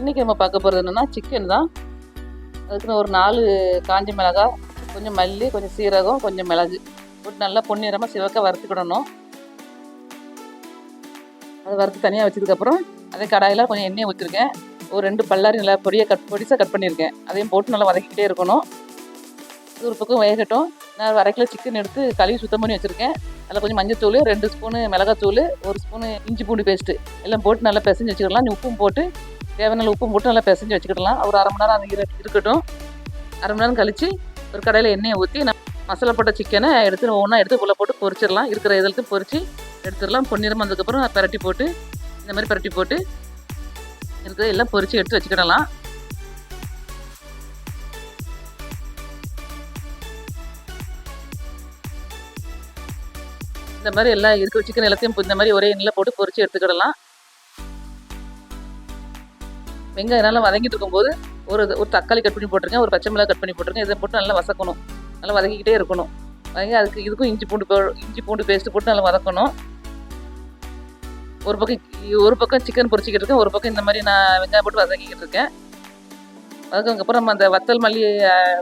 இன்றைக்கி நம்ம பார்க்க போகிறது என்னென்னா சிக்கன் தான். அதுக்குன்னு ஒரு நாலு காஞ்ச மிளகாய் கொஞ்சம் மல்லி கொஞ்சம் சீரகம் கொஞ்சம் மிளகு. போட்டு நல்லா பொன்னிறமாக சிவக்க வறுத்துக்கிடணும். அதை வறுத்து தனியாக வச்சதுக்கப்புறம் அதே கடாயில் கொஞ்சம் எண்ணெய் ஊற்றிருக்கேன் ஒரு ரெண்டு பல்லாரி நல்லா பொடியாக கட் பொடிசாக கட் பண்ணியிருக்கேன். அதையும் போட்டு நல்லா வதக்கிட்டே இருக்கணும். இது ஒரு பக்கம் வேகட்டும். நான் ஒரு சிக்கன் எடுத்து கழுவி சுத்தம் பண்ணி வச்சுருக்கேன். அதில் கொஞ்சம் மஞ்சத்தூள் ரெண்டு ஸ்பூனு மிளகாத்தூள் ஒரு ஸ்பூனு இஞ்சி பூண்டு பேஸ்ட்டு எல்லாம் போட்டு நல்லா பிசைஞ்சு வச்சுக்கலாம். உப்பும் போட்டு தேவையான உப்பு போட்டு நல்லா பிசைஞ்சு வச்சுக்கிடலாம். ஒரு அரை மணி நேரம் அது இரு இருக்கட்டும். அரை மணி நேரம் கழித்து ஒரு கடையில் எண்ணெயை ஊற்றி நான் மசாலா போட்ட சிக்கனை எடுத்து ஒவ்வொன்றா எடுத்து உள்ள போட்டு பொரிச்சிடலாம். இருக்கிற இதழுக்கு பொரித்து எடுத்துடலாம். பொன்னிறம் வந்ததுக்கப்புறம் பரட்டி போட்டு இந்த மாதிரி பரட்டி போட்டு இருக்கிற எல்லாம் பொரித்து எடுத்து வச்சுக்கிடலாம். இந்த மாதிரி எல்லாம் இருக்கிற சிக்கன் எல்லாத்தையும் இந்த மாதிரி ஒரே எண்ணெயில் போட்டு பொரித்து எடுத்துக்கிடலாம். வெங்காயம் நல்லா வதங்கிட்டு இருக்கும்போது ஒரு ஒரு தக்காளி கட் பண்ணி போட்டிருக்கேன் ஒரு பச்சை மிளகாய் கட் பண்ணி போட்டிருக்கேன் இதை போட்டு நல்லா வதக்கணும். நல்லா வதக்கிக்கிட்டே இருக்கணும். வதங்கி அதுக்கு இதுக்கும் இஞ்சி பூண்டு இஞ்சி பூண்டு பேஸ்ட்டு போட்டு நல்லா வதக்கணும். ஒரு பக்கம் ஒரு பக்கம் சிக்கன் பொரிச்சிக்கிட்டு இருக்கேன் ஒரு பக்கம் இந்த மாதிரி நான் வெங்காயம் போட்டு வதக்கிக்கிட்டு இருக்கேன். வதக்கதுக்கப்புறம் நம்ம அந்த வத்தல் மல்லி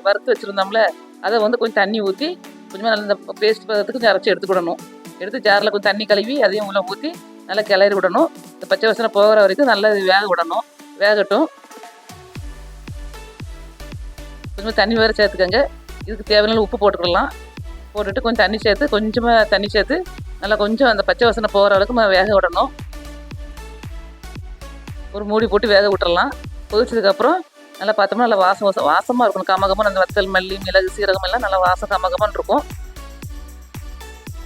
வறுத்து வச்சுருந்தோம்ல அதை வந்து கொஞ்சம் தண்ணி ஊற்றி கொஞ்சமாக நல்லா இந்த பேஸ்ட் பதத்துக்கு கொஞ்சம் அரைச்சி எடுத்துக்கிடணும் எடுத்து ஜாரில் கொஞ்சம் தண்ணி கழுவி அதையும் உள்ள ஊற்றி நல்லா கிளறி விடணும். இந்த பச்சை வசனை போகிற வரைக்கும் நல்லா வேக விடணும். வேகட்டும். கொஞ்சம் தண்ணி வேறு சேர்த்துக்கங்க. இதுக்கு தேவையான உப்பு போட்டுக்கிடலாம் போட்டுட்டு கொஞ்சம் தண்ணி சேர்த்து கொஞ்சமாக தண்ணி சேர்த்து நல்லா கொஞ்சம் அந்த பச்சை வசனை போகிற அளவுக்கு நம்ம வேக விடணும். ஒரு மூடி போட்டு வேக விட்டுறலாம். கொதிச்சதுக்கப்புறம் நல்லா பார்த்தோம்னா நல்லா வாசம் வாசம் வாசமாக இருக்கணும். கமகமாக அந்த வத்தல் மல்லி மிளகு சீரகம் எல்லாம் நல்லா வாசம் கமகமாக இருக்கும்.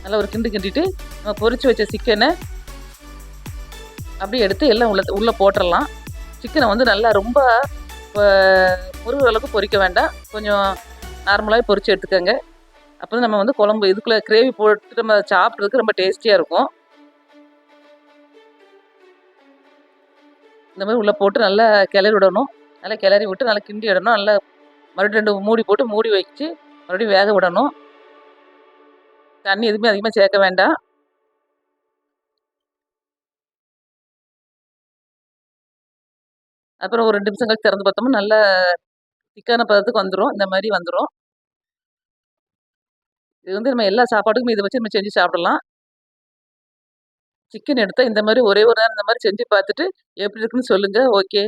நல்லா ஒரு கிண்டு கிண்டிட்டு நம்ம பொறிச்சு வச்ச சிக்கனை அப்படியே எடுத்து எல்லாம் உள்ள உள்ளே போட்டுடலாம் சிக்கனை வந்து நல்லா ரொம்ப முருகிற அளவுக்கு பொரிக்க வேண்டாம். கொஞ்சம் நார்மலாகவே பொரித்து எடுத்துக்கோங்க. அப்போ தான் நம்ம வந்து குழம்பு இதுக்குள்ளே கிரேவி போட்டு நம்ம சாப்பிட்றதுக்கு ரொம்ப டேஸ்டியாக இருக்கும். இந்த மாதிரி உள்ளே போட்டு நல்லா கிளறி விடணும். நல்லா கிளறி விட்டு நல்லா கிண்டி விடணும். நல்லா மறுபடியும் ரெண்டு மூடி போட்டு மூடி வச்சு மறுபடியும் வேக விடணும். தண்ணி எதுவுமே அதிகமாக சேர்க்க வேண்டாம். அப்புறம் ஒரு ரெண்டு நிமிஷம் கழிச்சு திறந்து பார்த்தோம்னா நல்ல திக்கான பதத்துக்கு வந்துடும் இந்த மாதிரி வந்துடும் இது வந்து நம்ம எல்லா சாப்பாட்டுக்கும் இதை வச்சு நம்ம செஞ்சு சாப்பிடலாம். சிக்கன் எடுத்தால் இந்த மாதிரி ஒரே ஒரு நேரம் இந்த மாதிரி செஞ்சு பார்த்துட்டு எப்படி இருக்குன்னு சொல்லுங்கள் ஓகே